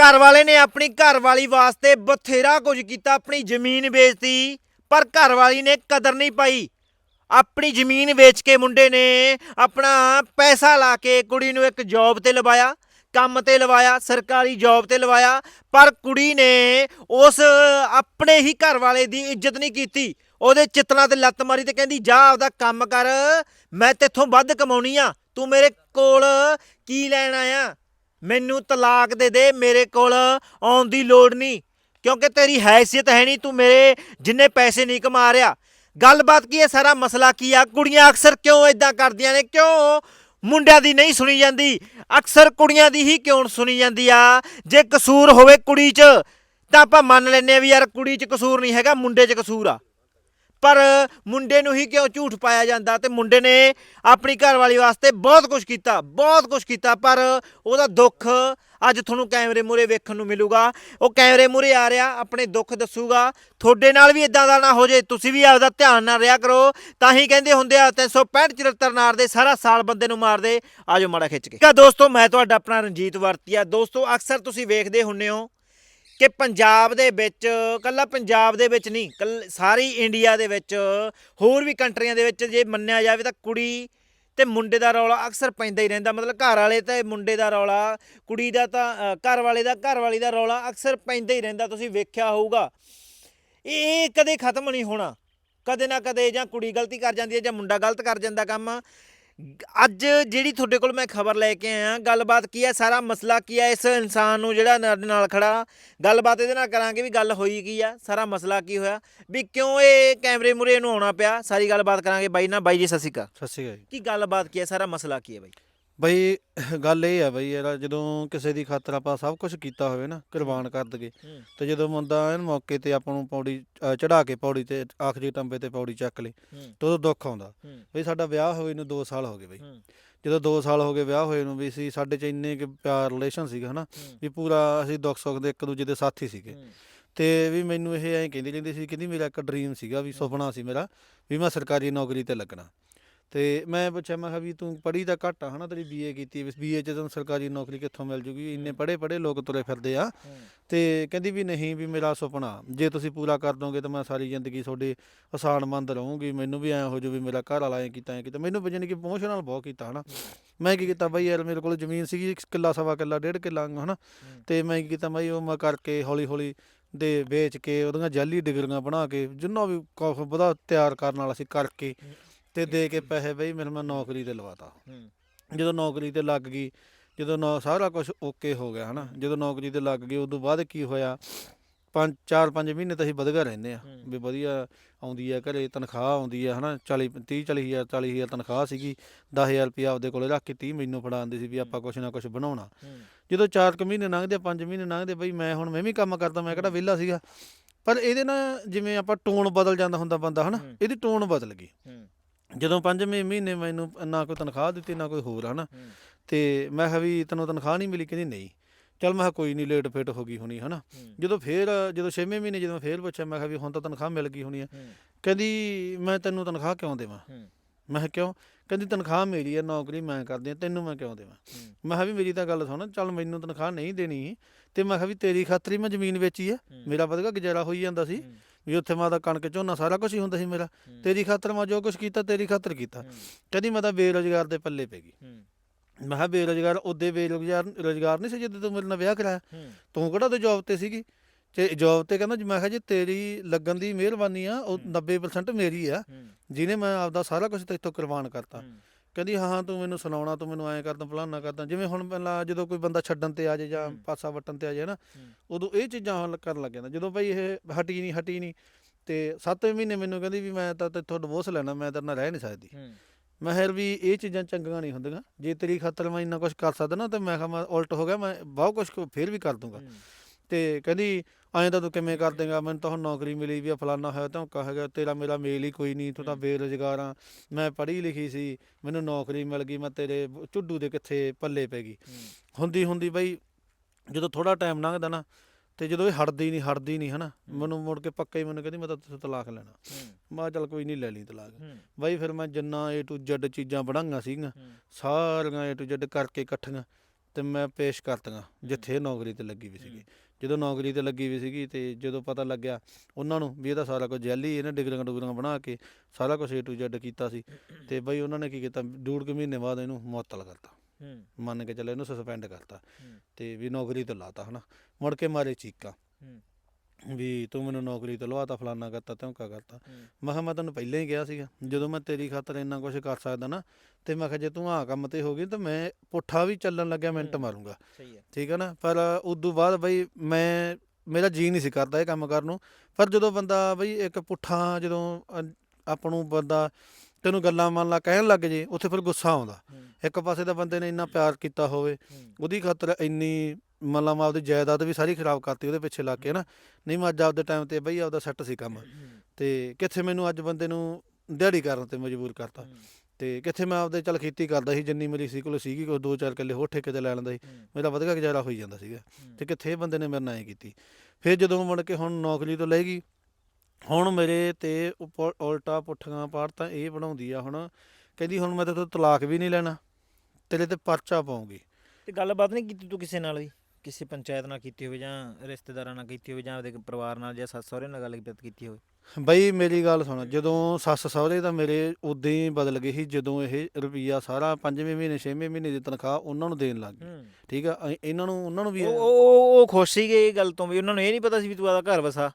ਘਰ ਵਾਲੇ ਨੇ ਆਪਣੀ ਘਰ ਵਾਲੀ ਵਾਸਤੇ ਬਥੇਰਾ ਕੁਝ ਕੀਤਾ, ਆਪਣੀ ਜ਼ਮੀਨ ਵੇਚਤੀ, ਪਰ ਘਰ ਵਾਲੀ ਨੇ ਕਦਰ ਨਹੀਂ ਪਾਈ। ਆਪਣੀ ਜ਼ਮੀਨ ਵੇਚ ਕੇ ਮੁੰਡੇ ਨੇ ਆਪਣਾ ਪੈਸਾ ਲਾ ਕੇ ਕੁੜੀ ਨੂੰ ਇੱਕ ਜੌਬ ਤੇ ਲਵਾਇਆ, ਕੰਮ ਤੇ ਲਵਾਇਆ, ਸਰਕਾਰੀ ਜੌਬ ਤੇ ਲਵਾਇਆ, ਪਰ ਕੁੜੀ ਨੇ ਉਸ ਆਪਣੇ ਹੀ ਘਰ ਵਾਲੇ ਦੀ ਇੱਜ਼ਤ ਨਹੀਂ ਕੀਤੀ। ਉਹਦੇ ਚਿੱਤਲਾਂ ਤੇ ਲੱਤ ਮਾਰੀ ਤੇ ਕਹਿੰਦੀ, ਜਾ ਆਪਦਾ ਕੰਮ ਕਰ, ਮੈਂ ਤੇਥੋਂ ਵੱਧ ਕਮਾਉਣੀ ਆ। ਤੂੰ ਮੇਰੇ ਕੋਲ ਕੀ ਲੈਣ ਆਇਆ? ਮੈਨੂੰ ਤਲਾਕ ਦੇ ਦੇ, ਮੇਰੇ ਕੋਲ ਆਉਣ ਦੀ ਲੋੜ ਨਹੀਂ। ਕਿਉਂਕਿ ਤੇਰੀ ਹੈਸੀਅਤ ਹੈ ਨਹੀਂ, ਤੂੰ ਮੇਰੇ ਜਿੰਨੇ ਪੈਸੇ ਨਹੀਂ ਕਮਾ ਰਿਹਾ। ਗੱਲਬਾਤ ਕੀ ਹੈ? ਸਾਰਾ ਮਸਲਾ ਕੀ ਆ? ਕੁੜੀਆਂ ਅਕਸਰ ਕਿਉਂ ਇਦਾਂ ਕਰਦੀਆਂ ਨੇ? ਕਿਉਂ ਮੁੰਡਿਆਂ ਦੀ ਨਹੀਂ ਸੁਣੀ ਜਾਂਦੀ? ਅਕਸਰ ਕੁੜੀਆਂ ਦੀ ਹੀ ਕਿਉਂ ਸੁਣੀ ਜਾਂਦੀ ਆ? ਜੇ ਕਸੂਰ ਹੋਵੇ ਕੁੜੀ 'ਚ, ਤਾਂ ਆਪਾਂ ਮੰਨ ਲੈਂਦੇ ਆ ਵੀ ਯਾਰ ਕੁੜੀ 'ਚ ਕਸੂਰ ਨਹੀਂ ਹੈਗਾ, ਮੁੰਡੇ 'ਚ ਕਸੂਰ ਆ। ਪਰ ਮੁੰਡੇ ਨੂੰ ਹੀ ਕਿਉਂ ਝੂਠ ਪਾਇਆ ਜਾਂਦਾ ਤੇ ਮੁੰਡੇ ਨੇ ਆਪਣੀ ਘਰਵਾਲੀ ਵਾਸਤੇ ਬਹੁਤ ਕੁਝ ਕੀਤਾ, ਬਹੁਤ ਕੁਝ ਕੀਤਾ, ਪਰ ਉਹਦਾ ਦੁੱਖ ਅੱਜ ਤੁਹਾਨੂੰ ਕੈਮਰੇ ਮੂਰੇ ਵੇਖਣ ਨੂੰ ਮਿਲੂਗਾ। ਉਹ ਕੈਮਰੇ ਮੂਰੇ ਆ ਰਿਹਾ, ਆਪਣੇ ਦੁੱਖ ਦੱਸੂਗਾ। ਤੁਹਾਡੇ ਨਾਲ ਵੀ ਇਦਾਂ ਦਾ ਨਾ ਹੋ ਜੇ, ਤੁਸੀਂ ਵੀ ਆਪਦਾ ਧਿਆਨ ਨਾਲ ਰਿਹਾ ਕਰੋ। ਤਾਂ ਹੀ ਕਹਿੰਦੇ ਹੁੰਦੇ ਆ 365 74 ਨਾਰ ਦੇ ਸਾਰਾ ਸਾਲ ਬੰਦੇ ਨੂੰ ਮਾਰਦੇ ਆਜੋ ਮਾੜਾ ਖਿੱਚ ਕੇ। ਕਾ ਦੋਸਤੋ, ਮੈਂ ਤੁਹਾਡਾ ਆਪਣਾ ਰਣਜੀਤ ਵਰਤੀਆ। ਦੋਸਤੋ, ਅਕਸਰ ਤੁਸੀਂ ਵੇਖਦੇ ਹੁੰਨੇ ਹੋ ਕਿ ਪੰਜਾਬ ਦੇ ਵਿੱਚ, ਕੱਲਾ ਪੰਜਾਬ ਦੇ ਵਿੱਚ ਨਹੀਂ, ਕੱਲ ਸਾਰੀ ਇੰਡੀਆ ਦੇ ਵਿੱਚ, ਹੋਰ ਵੀ ਕੰਟਰੀਆਂ ਦੇ ਵਿੱਚ ਜੇ ਮੰਨਿਆ ਜਾਵੇ ਤਾਂ ਕੁੜੀ ਤੇ ਮੁੰਡੇ ਦਾ ਰੌਲਾ ਅਕਸਰ ਪੈਂਦਾ ਹੀ ਰਹਿੰਦਾ। ਮਤਲਬ ਘਰ ਵਾਲੇ ਤੇ ਮੁੰਡੇ ਦਾ ਰੌਲਾ, ਕੁੜੀ ਦਾ ਤਾਂ ਘਰ ਵਾਲੇ ਦਾ, ਘਰ ਵਾਲੀ ਦਾ ਰੌਲਾ ਅਕਸਰ ਪੈਂਦਾ ਹੀ ਰਹਿੰਦਾ। ਤੁਸੀਂ ਵੇਖਿਆ ਹੋਊਗਾ, ਇਹ ਕਦੇ ਖਤਮ ਨਹੀਂ ਹੋਣਾ। ਕਦੇ ਨਾ ਕਦੇ ਜਾਂ ਕੁੜੀ ਗਲਤੀ ਕਰ ਜਾਂਦੀ ਹੈ ਜਾਂ ਮੁੰਡਾ ਗਲਤ ਕਰ ਜਾਂਦਾ ਕੰਮ। ਅੱਜ ਜਿਹੜੀ ਤੁਹਾਡੇ ਕੋਲ ਮੈਂ ਖਬਰ ਲੈ ਕੇ ਆਇਆ ਗੱਲਬਾਤ ਕੀ ਹੈ ਸਾਰਾ ਮਸਲਾ ਕੀ ਹੈ ਇਸ ਇਨਸਾਨ ਨੂੰ ਜਿਹੜਾ ਸਾਡੇ ਨਾਲ ਖੜਾ? ਗੱਲਬਾਤ ਇਹਦੇ ਨਾਲ ਕਰਾਂਗੇ ਵੀ ਗੱਲ ਹੋਈ ਕੀ ਆ ਸਾਰਾ ਮਸਲਾ ਕੀ ਹੋਇਆ? ਵੀ ਕਿਉਂ ਇਹ ਕੈਮਰੇ ਮੂਰੇ ਨੂੰ ਆਉਣਾ ਪਿਆ? ਸਾਰੀ ਗੱਲਬਾਤ ਕਰਾਂਗੇ ਬਾਈ ਨਾਲ। ਬਾਈ ਜੀ ਸਤਿ ਸ਼੍ਰੀ ਅਕਾਲ। ਸਤਿ ਸ਼੍ਰੀ ਅਕਾਲ ਜੀ। ਕੀ ਗੱਲਬਾਤ ਕੀ ਹੈ? ਸਾਰਾ ਮਸਲਾ ਕੀ ਹੈ ਬਾਈ? ਬਈ ਗੱਲ ਇਹ ਆ ਬਈ ਯਾਰ ਜਦੋਂ ਕਿਸੇ ਦੀ ਖਾਤਰ ਆਪਾਂ ਸਭ ਕੁਝ ਕੀਤਾ ਹੋਵੇ ਨਾ ਕੁਰਬਾਨ ਕਰ ਦਗੇ ਹੂੰ। ਤੇ ਜਦੋਂ ਬੰਦਾ ਐਨ ਮੌਕੇ ਤੇ ਆਪਾਂ ਨੂੰ ਪੌੜੀ ਚੜਾ ਕੇ ਪੌੜੀ ਤੇ ਆਖਰੀ ਟੰਬੇ ਤੇ ਪੌੜੀ ਚੱਕ ਲੇ ਹੂੰ। ਤੇ ਉਦੋਂ ਦੁੱਖ ਆਉਂਦਾ। ਹੂੰ। ਬਈ ਸਾਡਾ ਵਿਆਹ ਹੋਏ ਨੂੰ 2 ਸਾਲ ਹੋ ਗਏ ਬਈ। ਹੂੰ। ਜਦੋਂ 2 ਸਾਲ ਹੋ ਗਏ ਵਿਆਹ ਹੋਏ ਨੂੰ ਵੀ ਸੀ ਸਾਡੇ ਚ ਇੰਨੇ ਕਿ ਪਿਆਰ ਰਿਲੇਸ਼ਨ ਸੀਗਾ ਹਨਾ ਵੀ ਪੂਰਾ ਅਸੀਂ ਦੁੱਖ ਸੁੱਖ ਦੇ ਇੱਕ ਦੂਜੇ ਦੇ ਸਾਥੀ ਸੀਗੇ। ਹੂੰ। ਤੇ ਵੀ ਮੈਨੂੰ ਇਹ ਐਂ ਕਹਿੰਦੀ ਰਹਿੰਦੀ ਸੀ ਕਹਿੰਦੀ ਮੇਰਾ ਇੱਕ ਡ੍ਰੀਮ ਸੀਗਾ ਵੀ ਸੁਪਨਾ ਸੀ ਮੇਰਾ ਵੀ ਮੈਂ ਸਰਕਾਰੀ ਨੌਕਰੀ ਤੇ ਲੱਗਣਾ। ਤੇ ਮੈਂ ਪੁੱਛਿਆ ਮੈਂ ਕਿਹਾ ਵੀ ਤੂੰ ਪੜ੍ਹੀ ਤਾਂ ਘੱਟ ਆ ਹਨਾ ਤੇਰੀ ਬੀਏ ਕੀਤੀ ਵੀ ਬੀਏ ਚ ਤੈਨੂੰ ਸਰਕਾਰੀ ਨੌਕਰੀ ਕਿੱਥੋਂ ਮਿਲ ਜੂਗੀ? ਇੰਨੇ ਪੜ੍ਹੇ ਪੜ੍ਹੇ ਲੋਕ ਤੁਰੇ ਫਿਰਦੇ ਆ। ਤੇ ਕਹਿੰਦੀ ਵੀ ਨਹੀਂ ਵੀ ਮੇਰਾ ਸੁਪਨਾ ਜੇ ਤੁਸੀਂ ਪੂਰਾ ਕਰ ਦੋਗੇ ਤਾਂ ਮੈਂ ਸਾਰੀ ਜ਼ਿੰਦਗੀ ਤੁਹਾਡੇ ਆਸਾਨਮੰਦ ਰਹੂੰਗੀ। ਮੈਨੂੰ ਵੀ ਐਂ ਹੋ ਜੂ ਵੀ ਮੇਰਾ ਘਰ ਵਾਲਾ ਐਂ ਕੀਤਾ ਐਂ ਕੀਤਾ। ਮੈਨੂੰ ਵਜਨ ਕਿ ਇਮੋਸ਼ਨਲ ਬਹੁਤ ਕੀਤਾ ਹਨਾ। ਮੈਂ ਕੀ ਕੀਤਾ ਬਾਈ ਯਾਰ ਮੇਰੇ ਕੋਲ ਜ਼ਮੀਨ ਸੀਗੀ ਕਿੱਲਾ ਸਵਾ ਕਿੱਲਾ ਡੇਢ ਕਿੱਲਾ ਹਨਾ। ਤੇ ਮੈਂ ਕੀ ਕੀਤਾ ਬਾਈ ਉਹ ਮੈਂ ਕਰਕੇ ਹੌਲੀ ਹੌਲੀ ਦੇ ਵੇਚ ਕੇ ਉਹਦੀਆਂ ਜਾਲੀ ਡਿਗਰੀਆਂ ਬਣਾ ਕੇ ਜਿੰਨਾ ਵੀ ਕੁਛ ਵਧਾ ਤਿਆਰ ਕਰਨ ਵਾਲਾ ਸੀ ਕਰਕੇ ਤੇ ਦੇ ਕੇ ਪੈਸੇ ਬਈ ਮੇਰੇ ਮੈਂ ਨੌਕਰੀ ਤੇ ਲਵਾਤਾ ਹੂੰ। ਜਦੋਂ ਨੌਕਰੀ ਤੇ ਲੱਗ ਗਈ ਜਦੋਂ ਨੌ ਸਾਰਾ ਕੁਝ ਓਕੇ ਹੋ ਗਿਆ ਹਨਾ ਜਦੋਂ ਨੌਕਰੀ ਤੇ ਲੱਗ ਗਈ ਉਦੋਂ ਬਾਅਦ ਕੀ ਹੋਇਆ ਪੰਜ ਚਾਰ ਪੰਜ ਮਹੀਨੇ ਤਾਂ ਅਸੀਂ ਵਧੀਆ ਰਹਿੰਦੇ ਆ। ਵੀ ਵਧੀਆ ਆਉਂਦੀ ਆ ਘਰੇ ਤਨਖਾਹ ਆਉਂਦੀ ਆ ਹਨਾ 40 30 40 ਹਜ਼ਾਰ 40 ਹਜ਼ਾਰ ਤਨਖਾਹ ਸੀਗੀ 10000 ਰੁਪਇਆ ਆਪਦੇ ਕੋਲੇ ਰੱਖ ਕੇ 30 ਮੈਨੂੰ ਫੜਾਉਂਦੇ ਸੀ ਵੀ ਆਪਾਂ ਕੁਛ ਨਾ ਕੁਛ ਬਣਾਉਣਾ। ਜਦੋਂ 4 ਕੁ ਮਹੀਨੇ ਲੰਘਦੇ 5 ਮਹੀਨੇ ਲੰਘਦੇ ਬਈ ਮੈਂ ਹੁਣ ਮੈਂ ਵੀ ਕੰਮ ਕਰਦਾ ਮੈਂ ਕਿਹੜਾ ਵਿਹਲਾ ਸੀਗਾ। ਪਰ ਇਹਦੇ ਨਾਲ ਜਿਵੇਂ ਆਪਾਂ ਟੋਨ ਬਦਲ ਜਾਂਦਾ ਹੁੰਦਾ ਬੰਦਾ ਹਨਾ। ਇਹਦੀ ਟੋਨ ਬਦਲ ਗਈ। ਜਦੋਂ ਪੰਜਵੇਂ ਮਹੀਨੇ ਮੈਨੂੰ ਨਾ ਕੋਈ ਤਨਖਾਹ ਦਿੱਤੀ ਨਾ ਕੋਈ ਹੋਰ ਹਨਾ। ਤੇ ਮੈਂ ਕਿਹਾ ਵੀ ਤੈਨੂੰ ਤਨਖਾਹ ਨਹੀਂ ਮਿਲੀ ਕਹਿੰਦੀ ਨਹੀਂ। ਚਲ ਮੈਂ ਕਿਹਾ ਕੋਈ ਨਹੀਂ ਲੇਟ ਫੇਟ ਹੋ ਗਈ ਹੋਣੀ ਹਨਾ। ਜਦੋਂ ਫੇਰ ਜਦੋਂ 6ਵੇਂ ਮਹੀਨੇ ਜਦੋਂ ਫੇਰ ਪੁੱਛਿਆ ਮੈਂ ਕਿਹਾ ਵੀ ਹੁਣ ਤਾਂ ਤਨਖਾਹ ਮਿਲ ਗਈ ਹੋਣੀ ਆ। ਹੂੰ। ਕਹਿੰਦੀ ਮੈਂ ਤੈਨੂੰ ਤਨਖਾਹ ਕਿਉਂ ਦੇਵਾਂ? ਮੈਂ ਕਿਹਾ ਕਿਉਂ? ਕਹਿੰਦੀ ਤਨਖਾਹ ਮੇਰੀ ਆ ਨੌਕਰੀ ਮੈਂ ਕਰਦੀ ਆ ਤੈਨੂੰ ਮੈਂ ਕਿਉਂ ਦੇਵਾਂ? ਮੈਂ ਕਿਹਾ ਵੀ ਮੇਰੀ ਤਾਂ ਗੱਲ ਸੁਣ ਚੱਲ ਮੈਨੂੰ ਤਨਖਾਹ ਨਹੀਂ ਦੇਣੀ ਤੇ ਮੈਂ ਕਿਹਾ ਵੀ ਤੇਰੀ ਖਾਤਰ ਮੈਂ ਜ਼ਮੀਨ ਵੇਚੀ ਆ। ਮੇਰਾ ਵਧਗਾ ਗੁਜ਼ਾਰਾ ਹੋਈ ਜਾਂਦਾ ਸੀ। ਵੀ ਉੱਥੇ ਮੈਂ ਤਾਂ ਕਣਕ ਝੋਨਾ ਸਾਰਾ ਕੁਝ ਹੀ ਹੁੰਦਾ ਸੀ ਮੇਰਾ। ਤੇਰੀ ਖਾਤਰ ਮੈਂ ਜੋ ਕੁਝ ਕੀਤਾ ਤੇਰੀ ਖਾਤਰ ਕੀਤਾ। ਕਹਿੰਦੀ ਮੈਂ ਤਾਂ ਬੇਰੁਜ਼ਗਾਰ ਦੇ ਪੱਲੇ ਪੈ ਗਈ। ਮੈਂ ਕਿਹਾ ਬੇਰੁਜ਼ਗਾਰ ਉਹਦੇ ਬੇਰੁਜ਼ਗਾਰ ਰੁਜ਼ਗਾਰ ਨਹੀਂ ਸੀ ਜਦੋਂ ਤੂੰ ਮੇਰੇ ਨਾਲ ਵਿਆਹ ਕਰਾਇਆ। ਤੂੰ ਕਿਹੜਾ ਤੇ ਜੌਬ ਤੇ ਸੀਗੀ? ਤੇ ਜੌਬ ਤੇ ਕਹਿੰਦਾ ਮੈਂ ਕਿਹਾ ਜੀ ਤੇਰੀ ਲੱਗਣ ਦੀ ਮਿਹਰਬਾਨੀ ਆ ਉਹ 90% ਮੇਰੀ ਆ। ਜਿਹਨੇ ਮੈਂ ਆਪਦਾ ਸਾਰਾ ਕੁਝ ਤੇਥੋਂ ਕੁਰਬਾਨ ਕਰਤਾ। ਕਹਿੰਦੀ ਹਾਂ ਹਾਂ ਤੂੰ ਮੈਨੂੰ ਸੁਣਾਉਣਾ ਤੂੰ ਮੈਨੂੰ ਐਂ ਕਰਦਾ ਫਲਾਨਾ ਕਰਦਾ। ਜਿਵੇਂ ਹੁਣ ਪਹਿਲਾਂ ਜਦੋਂ ਕੋਈ ਬੰਦਾ ਛੱਡਣ ਤੇ ਆ ਜਾਏ ਜਾਂ ਹੂੰ। ਪਾਸਾ ਵਟਣ ਤੇ ਆ ਜਾਏ ਨਾ। ਉਦੋਂ ਇਹ ਚੀਜ਼ਾਂ ਹੁਣ ਕਰਨ ਲੱਗ ਜਾਂਦਾ। ਜਦੋਂ ਭਾਈ ਇਹ ਹਟੀ ਨਹੀਂ ਹਟੀ ਨਹੀਂ ਤੇ 7ਵੇਂ ਮਹੀਨੇ ਮੈਨੂੰ ਕਹਿੰਦੀ ਵੀ ਮੈਂ ਤਾਂ ਤੇਥੋਂ ਡਿਵੋਰਸ ਲੈਣਾ ਮੈਂ ਤੇਰੇ ਨਾਲ ਰਹਿ ਨਹੀਂ ਸਕਦੀ। ਮੈਂ ਫਿਰ ਵੀ ਇਹ ਚੀਜ਼ਾਂ ਚੰਗੀਆਂ ਨਹੀਂ ਹੁੰਦੀਆਂ। ਜੇ ਤੇਰੀ ਖਾਤਰ ਮੈਂ ਇੰਨਾ ਕੁਝ ਕਰ ਸਕਦਾ ਨਾ ਤੇ ਮੈਂ ਕਿਹਾ ਮੈਂ ਉਲਟ ਹੋ ਗਿਆ ਮੈਂ ਬਹੁਤ ਕੁਝ ਫੇਰ ਵੀ ਕਰ ਦੂੰਗਾ। ਤੇ ਕਹਿੰਦੀ ਐਂ ਤਾਂ ਤੂੰ ਕਿਵੇਂ ਕਰ ਦੇਂਗਾ? ਮੈਨੂੰ ਤਾਂ ਹੁਣ ਨੌਕਰੀ ਮਿਲੀ ਵੀ ਆ ਫਲਾਨਾ ਹੋਇਆ ਤਾਂ ਕਹੇਗਾ ਤੇਰਾ ਮੇਰਾ ਮੇਲ ਹੀ ਕੋਈ ਨਹੀਂ ਤੂੰ ਤਾਂ। ਬੇਰੁਜ਼ਗਾਰ ਆ। ਮੈਂ ਪੜ੍ਹੀ ਲਿਖੀ ਸੀ ਮੈਨੂੰ ਨੌਕਰੀ ਮਿਲ ਗਈ ਮੈਂ ਤੇਰੇ ਝੁੱਡੂ ਦੇ ਕਿੱਥੇ ਪੱਲੇ ਪੈ ਗਈ। ਹੁੰਦੀ ਹੁੰਦੀ ਬਈ ਜਦੋਂ ਥੋੜਾ ਟਾਈਮ ਲੰਘਦਾ ਨਾ ਤੇ ਜਦੋਂ ਇਹ ਹਟਦੀ ਨਹੀਂ ਹਟਦੀ ਨਹੀਂ ਹਨਾ। ਮੈਨੂੰ ਮੁੜ ਕੇ ਪੱਕਾ ਹੀ ਮੈਨੂੰ ਕਹਿੰਦੀ ਮੈਂ ਤਾਂ ਤੇਰੇ ਤੋਂ ਤਲਾਕ ਲੈਣਾ। ਮੈਂ ਚੱਲ ਕੋਈ ਨਹੀਂ ਲੈ ਲਈ ਤਲਾਕ। ਬਾਈ ਫਿਰ ਮੈਂ ਜਿੰਨਾ A to Z ਚੀਜ਼ਾਂ ਬਣਾਈਆਂ ਸੀਗੀਆਂ ਹੂੰ। ਸਾਰੀਆਂ A to Z ਕਰਕੇ ਇਕੱਠੀਆਂ ਤੇ ਮੈਂ ਪੇਸ਼ ਕਰਤੀਆਂ ਜਿੱਥੇ ਇਹ ਨੌਕਰੀ ਤੇ ਲੱਗੀ ਵੀ ਸੀਗੀ। ਜਦੋਂ ਨੌਕਰੀ ਤੇ ਲੱਗੀ ਵੀ ਸੀਗੀ ਤੇ ਜਦੋਂ ਪਤਾ ਲੱਗਿਆ ਉਹਨਾਂ ਨੂੰ ਵੀ ਇਹਦਾ ਸਾਰਾ ਕੁਝ ਜੈਲੀ ਇਹਨੇ ਡਿਗਰੀਆਂ ਡੁਗਰੀਆਂ ਬਣਾ ਕੇ ਸਾਰਾ ਕੁਝ ਏ ਟੂ ਜ਼ੈਡ ਕੀਤਾ ਸੀ। ਤੇ ਬਈ ਉਹਨਾਂ ਨੇ ਕੀ ਕੀਤਾ ਡੂਢ ਕੁ ਮਹੀਨੇ ਬਾਅਦ ਇਹਨੂੰ ਮੁਅੱਤਲ ਕਰਤਾ। ਮੰਨ ਕੇ ਚੱਲੇ ਇਹਨੂੰ ਸਸਪੈਂਡ ਕਰਤਾ। ਤੇ ਵੀ ਨੌਕਰੀ ਤੋਂ ਲਾਤਾ ਹਨਾ। ਮੁੜ ਕੇ ਮਾਰੇ ਚੀਕਾਂ। ਵੀ ਤੂੰ ਮੈਨੂੰ ਨੌਕਰੀ ਤੋਂ ਲਵਾਤਾ ਫਲਾਨਾ ਕਰਤਾ ਧਮਕਾ ਕਰਤਾ। ਮੈਂ ਕਿਹਾ ਮੈਂ ਤੈਨੂੰ ਪਹਿਲਾਂ ਹੀ ਕਿਹਾ ਸੀਗਾ ਜਦੋਂ ਮੈਂ ਤੇਰੀ ਖਾਤਰ ਇੰਨਾ ਕੁਝ ਕਰ ਸਕਦਾ ਨਾ ਤੇ ਮੈਂ ਕਿਹਾ ਜੇ ਤੂੰ ਆਹ ਕੰਮ ਤੇ ਹੋ ਗਈ ਤਾਂ ਮੈਂ ਪੁੱਠਾ ਵੀ ਚੱਲਣ ਲੱਗਿਆ ਮਿੰਟ। ਮਾਰੂੰਗਾ। ਠੀਕ ਹੈ ਨਾ? ਪਰ ਉਦੋਂ ਬਾਅਦ ਬਈ ਮੈਂ ਮੇਰਾ ਜੀ ਨਹੀਂ ਸੀ ਕਰਦਾ ਇਹ ਕੰਮ ਕਰਨ ਨੂੰ। ਪਰ ਜਦੋਂ ਬੰਦਾ ਬਈ ਇੱਕ ਪੁੱਠਾ ਜਦੋਂ ਆਪਾਂ ਨੂੰ ਬੰਦਾ ਤੈਨੂੰ ਗੱਲਾਂ ਮੰਨ ਲਾ ਕਹਿਣ ਲੱਗ ਜੇ ਉੱਥੇ ਫਿਰ ਗੁੱਸਾ ਆਉਂਦਾ। ਇੱਕ ਪਾਸੇ ਤਾਂ ਬੰਦੇ ਨੇ ਇੰਨਾ ਪਿਆਰ ਕੀਤਾ ਹੋਵੇ ਉਹਦੀ ਖਾਤਰ ਇੰਨੀ ਮੰਨ ਲਾ ਆਪਦੀ ਜਾਇਦਾਦ ਵੀ ਸਾਰੀ ਖਰਾਬ ਕਰਤੀ ਉਹਦੇ ਪਿੱਛੇ ਲੱਗ ਕੇ ਨਾ ਨਹੀਂ, ਮੈਂ ਅੱਜ ਆਪਦੇ ਟਾਈਮ ਤੇ ਬਈ ਆਪਦਾ ਸੈੱਟ ਸੀ ਕੰਮ। ਤੇ ਕਿੱਥੇ ਮੈਨੂੰ ਅੱਜ ਬੰਦੇ ਨੂੰ ਦਿਹਾੜੀ ਕਰਨ ਤੇ ਮਜਬੂਰ ਕਰਤਾ। ਤੇ ਕਿੱਥੇ ਮੈਂ ਆਪਦੇ, ਚੱਲ ਖੇਤੀ ਕਰਦਾ ਸੀ, ਜਿੰਨੀ ਮੇਰੀ ਸੀ, ਕੋਲ ਸੀਗੀ ਕੋਈ ਦੋ ਚਾਰ ਕਿੱਲੇ ਹੋਰ ਠੇਕੇ ਤੇ ਲੈ ਲੈਂਦਾ ਸੀ। ਮੇਰਾ ਵਧੀਆ ਗੁਜ਼ਾਰਾ ਹੋਈ ਜਾਂਦਾ ਸੀਗਾ। ਤੇ ਕਿੱਥੇ ਇਹ ਬੰਦੇ ਨੇ ਮੇਰੇ ਨਾਲ ਐ ਕੀਤੀ। ਫਿਰ ਜਦੋਂ ਮੁੜ ਕੇ ਹੁਣ ਨੌਕਰੀ ਤੋਂ ਲੈ ਗਈ, ਹੁਣ ਮੇਰੇ ਤੇ ਉੱਪਰ ਉਲਟਾ ਪੁੱਠੀਆਂ ਪਾੜ ਤਾਂ ਇਹ ਬਣਾਉਂਦੀ ਆ ਹੁਣ, ਕਹਿੰਦੀ ਹੁਣ ਮੈਂ ਤੇ ਤਲਾਕ ਵੀ ਨਹੀਂ ਲੈਣਾ, ਤੇਰੇ ਤੇ ਪਰਚਾ ਪਾਉਂਗੀ। ਤੇ ਗੱਲਬਾਤ ਨਹੀਂ ਕੀਤੀ ਤੂੰ ਕਿਸੇ ਨਾਲ ਵੀ? ਕਿਸੇ ਪੰਚਾਇਤ ਨਾਲ ਕੀਤੀ ਹੋਵੇ ਜਾਂ ਰਿਸ਼ਤੇਦਾਰਾਂ ਨਾਲ ਕੀਤੀ ਹੋਵੇ ਜਾਂ ਆਪਦੇ ਪਰਿਵਾਰ ਨਾਲ ਜਾਂ ਸੱਸ ਸਹੁਰੇ ਨਾਲ ਗੱਲਬਾਤ ਕੀਤੀ ਹੋਵੇ? ਬਈ ਮੇਰੀ ਗੱਲ ਸੁਣ ਜਦੋਂ ਸੱਸ ਸਹੁਰੇ ਤਾਂ ਮੇਰੇ ਉਦੋਂ ਹੀ ਬਦਲ ਗਏ ਸੀ ਜਦੋਂ ਇਹ ਰੁਪਈਆ ਸਾਰਾ ਪੰਜਵੇਂ ਮਹੀਨੇ ਛੇਵੇਂ ਮਹੀਨੇ ਦੀ ਤਨਖਾਹ ਉਹਨਾਂ ਨੂੰ ਦੇਣ ਲੱਗ ਗਏ। ਠੀਕ ਆ ਅ- ਇਹਨਾਂ ਨੂੰ ਉਹਨਾਂ ਨੂੰ ਵੀ ਉਹ ਉਹ ਉਹ ਖੁਸ਼ ਸੀਗੇ ਇਹ ਗੱਲ ਤੋਂ ਵੀ ਉਹਨਾਂ ਨੂੰ ਇਹ ਨਹੀਂ ਪਤਾ ਸੀ ਵੀ ਤੂੰ ਆਦਾ ਘਰ ਵਸਾ